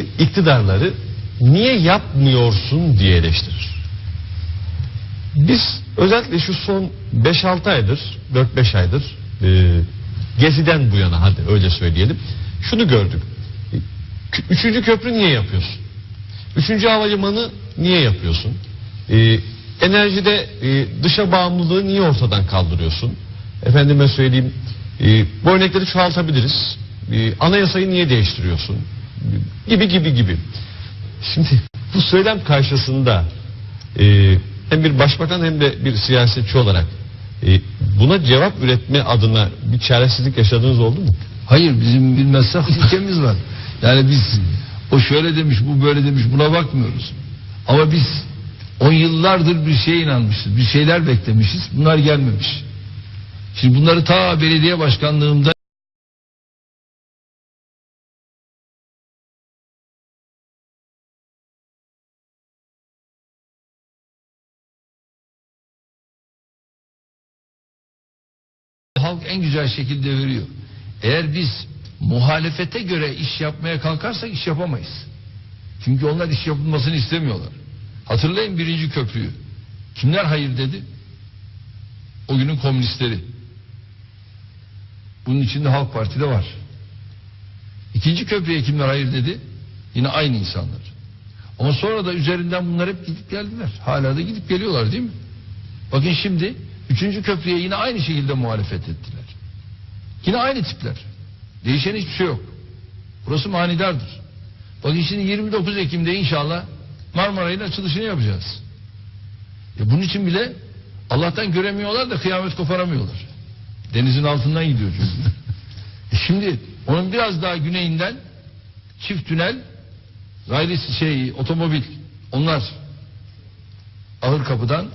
Partisi iktidarları niye yapmıyorsun diye eleştirir. Biz özellikle şu son 5-6 aydır, 4-5 aydır e, Gezi'den bu yana hadi öyle söyleyelim. Şunu gördük. Üçüncü köprü niye yapıyorsun? Üçüncü havalimanı niye yapıyorsun? E, enerjide e, dışa bağımlılığı niye ortadan kaldırıyorsun? Efendime söyleyeyim e, bu örnekleri çoğaltabiliriz. E, anayasayı niye değiştiriyorsun? Gibi gibi gibi. Şimdi bu söylem karşısında e, hem bir başbakan hem de bir siyasetçi olarak e, buna cevap üretme adına bir çaresizlik yaşadığınız oldu mu? Hayır bizim bir mesaj ilkemiz var. Yani biz o şöyle demiş bu böyle demiş buna bakmıyoruz. Ama biz on yıllardır bir şeye inanmışız. Bir şeyler beklemişiz. Bunlar gelmemiş. Şimdi bunları ta belediye başkanlığımda halk en güzel şekilde veriyor. Eğer biz muhalefete göre iş yapmaya kalkarsak iş yapamayız. Çünkü onlar iş yapılmasını istemiyorlar. Hatırlayın birinci köprüyü. Kimler hayır dedi? O günün komünistleri. Bunun içinde Halk Parti de var. İkinci köprüye kimler hayır dedi? Yine aynı insanlar. Ama sonra da üzerinden bunlar hep gidip geldiler. Hala da gidip geliyorlar değil mi? Bakın şimdi üçüncü köprüye yine aynı şekilde muhalefet ettiler. Yine aynı tipler. Değişen hiçbir şey yok. Burası manidardır. Bakın şimdi 29 Ekim'de inşallah Marmaray'ın açılışını yapacağız. E bunun için bile Allah'tan göremiyorlar da kıyamet koparamıyorlar. Denizin altından gidiyor çünkü. E şimdi onun biraz daha güneyinden çift tünel gayri şey otomobil onlar ahır kapıdan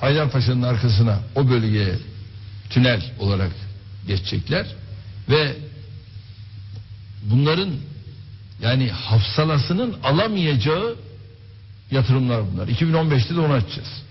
Haydarpaşa'nın arkasına o bölgeye tünel olarak geçecekler ve bunların yani hafsalasının alamayacağı yatırımlar bunlar. 2015'te de onu açacağız.